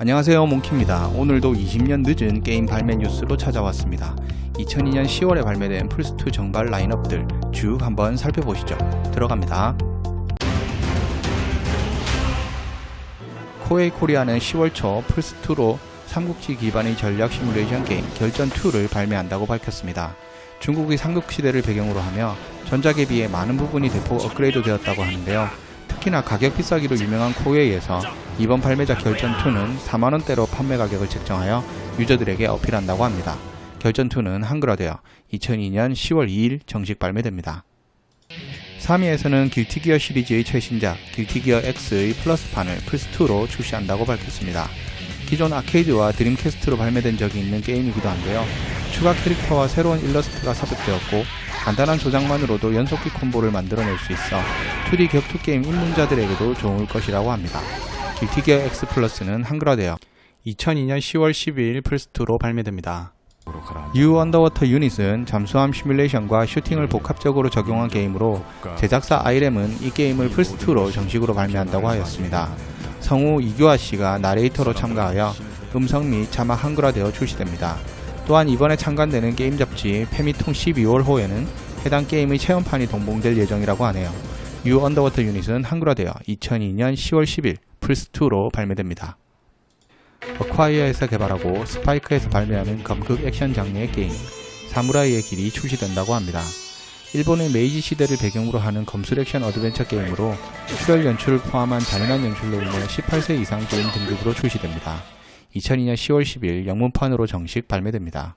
안녕하세요 몽키입니다. 오늘도 20년 늦은 게임 발매 뉴스로 찾아왔습니다. 2002년 10월에 발매된 플스2 정발 라인업들 쭉 한번 살펴보시죠. 들어갑니다. 코에이 코리아는 10월 초 플스2로 삼국지 기반의 전략 시뮬레이션 게임 결전2를 발매한다고 밝혔습니다. 중국의 삼국시대를 배경으로 하며 전작에 비해 많은 부분이 대폭 업그레이드 되었다고 하는데요. 특히나 가격 비싸기로 유명한 코웨이에서 이번 발매작 결전2는 4만원대로 판매 가격을 책정하여 유저들에게 어필한다고 합니다. 결전2는 한글화되어 2002년 10월 2일 정식 발매됩니다. 3위에서는 길티기어 시리즈의 최신작 길티기어 X의 플러스판을 플스2로 출시한다고 밝혔습니다. 기존 아케이드와 드림캐스트로 발매된 적이 있는 게임이기도 한데요. 추가 캐릭터와 새로운 일러스트가 삽입되었고 간단한 조작만으로도 연속기 콤보를 만들어낼 수 있어 2D 격투 게임 입문자들에게도 좋을 것이라고 합니다. 길티기어 X 플러스는 한글화되어 2002년 10월 12일 플스2로 발매됩니다. U 언더워터 유닛은 잠수함 시뮬레이션과 슈팅을 복합적으로 적용한 게임으로 제작사 아이렘은 이 게임을 플스2로 정식으로 발매한다고 하였습니다. 성우 이규하 씨가 나레이터로 참가하여 음성 및 자막 한글화되어 출시됩니다. 또한 이번에 창간되는 게임 잡지 페미통 12월호에는 해당 게임의 체험판이 동봉될 예정이라고 하네요. U 언더워터 유닛은 한글화되어 2002년 10월 10일 플스2로 발매됩니다. 어콰이어에서 개발하고 스파이크에서 발매하는 검극 액션 장르의 게임 사무라이의 길이 출시된다고 합니다. 일본의 메이지 시대를 배경으로 하는 검술 액션 어드벤처 게임으로 출혈 연출을 포함한 잔인한 연출로 인해 18세 이상 게임 등급으로 출시됩니다. 2002년 10월 10일 영문판으로 정식 발매됩니다.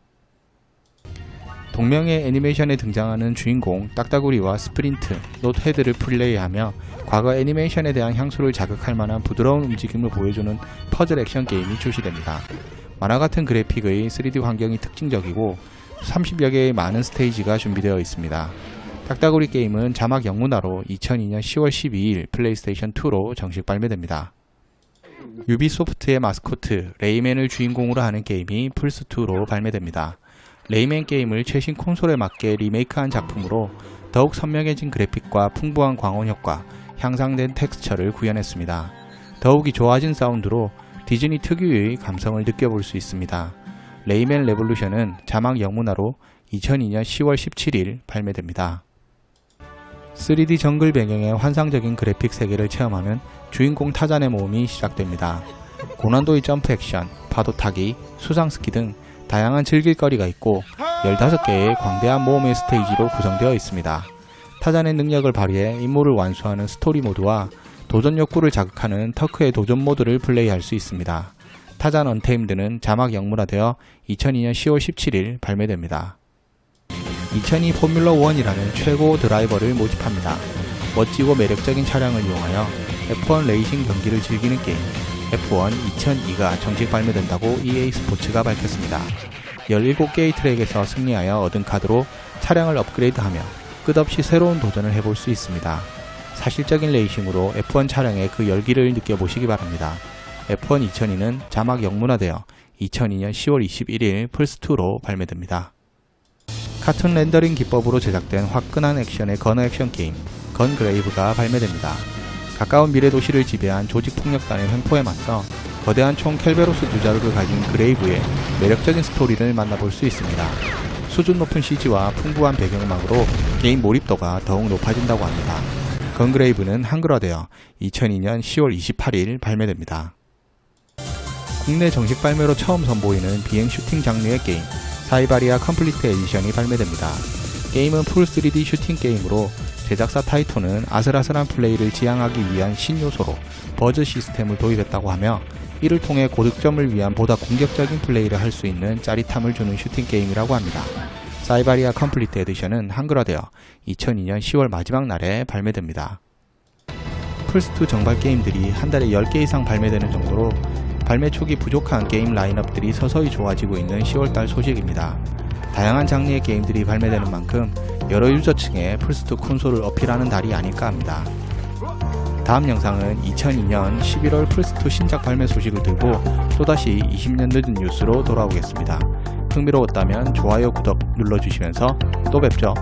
동명의 애니메이션에 등장하는 주인공 딱따구리와 스프린트, 노트헤드를 플레이하며 과거 애니메이션에 대한 향수를 자극할 만한 부드러운 움직임을 보여주는 퍼즐 액션 게임이 출시됩니다. 만화 같은 그래픽의 3D 환경이 특징적이고 30여 개의 많은 스테이지가 준비되어 있습니다. 딱따구리 게임은 자막 영문화로 2002년 10월 12일 플레이스테이션 2로 정식 발매됩니다. 유비소프트의 마스코트 레이맨을 주인공으로 하는 게임이 플스2로 발매됩니다. 레이맨 게임을 최신 콘솔에 맞게 리메이크한 작품으로 더욱 선명해진 그래픽과 풍부한 광원 효과, 향상된 텍스처를 구현했습니다. 더욱이 좋아진 사운드로 디즈니 특유의 감성을 느껴볼 수 있습니다. 레이맨 레볼루션은 자막 영문화로 2002년 10월 17일 발매됩니다. 3D 정글 배경의 환상적인 그래픽 세계를 체험하는 주인공 타잔의 모험이 시작됩니다. 고난도의 점프 액션, 파도 타기, 수상 스키 등 다양한 즐길 거리가 있고 15개의 광대한 모험의 스테이지로 구성되어 있습니다. 타잔의 능력을 발휘해 임무를 완수하는 스토리 모드와 도전 욕구를 자극하는 터크의 도전 모드를 플레이할 수 있습니다. 타잔 언테임드는 자막 영문화되어 2002년 10월 17일 발매됩니다. 2002 포뮬러 1이라는 최고 드라이버를 모집합니다. 멋지고 매력적인 차량을 이용하여 F1 레이싱 경기를 즐기는 게임 F1 2002가 정식 발매된다고 EA 스포츠가 밝혔습니다. 17개의 트랙에서 승리하여 얻은 카드로 차량을 업그레이드하며 끝없이 새로운 도전을 해볼 수 있습니다. 사실적인 레이싱으로 F1 차량의 그 열기를 느껴보시기 바랍니다. F1 2002는 자막 영문화되어 2002년 10월 21일 플스2로 발매됩니다. 카툰 렌더링 기법으로 제작된 화끈한 액션의 건어 액션 게임 건 그레이브가 발매됩니다. 가까운 미래 도시를 지배한 조직 폭력단의 횡포에 맞서 거대한 총 켈베로스 두 자루를 가진 그레이브의 매력적인 스토리를 만나볼 수 있습니다. 수준 높은 CG와 풍부한 배경음악으로 게임 몰입도가 더욱 높아진다고 합니다. 건그레이브는 한글화되어 2002년 10월 28일 발매됩니다. 국내 정식 발매로 처음 선보이는 비행 슈팅 장르의 게임 사이바리아 컴플리트 에디션이 발매됩니다. 게임은 풀 3D 슈팅 게임으로 제작사 타이토는 아슬아슬한 플레이를 지향하기 위한 신요소로 버즈 시스템을 도입했다고 하며 이를 통해 고득점을 위한 보다 공격적인 플레이를 할 수 있는 짜릿함을 주는 슈팅 게임이라고 합니다. 사이바리아 컴플리트 에디션은 한글화되어 2002년 10월 마지막 날에 발매됩니다. 플스2 정발 게임들이 한 달에 10개 이상 발매되는 정도로 발매 초기 부족한 게임 라인업들이 서서히 좋아지고 있는 10월달 소식입니다. 다양한 장르의 게임들이 발매되는 만큼 여러 유저층에 플스2 콘솔을 어필하는 달이 아닐까 합니다. 다음 영상은 2002년 11월 플스2 신작 발매 소식을 들고 또다시 20년 늦은 뉴스로 돌아오겠습니다. 흥미로웠다면 좋아요, 구독 눌러주시면서 또 뵙죠.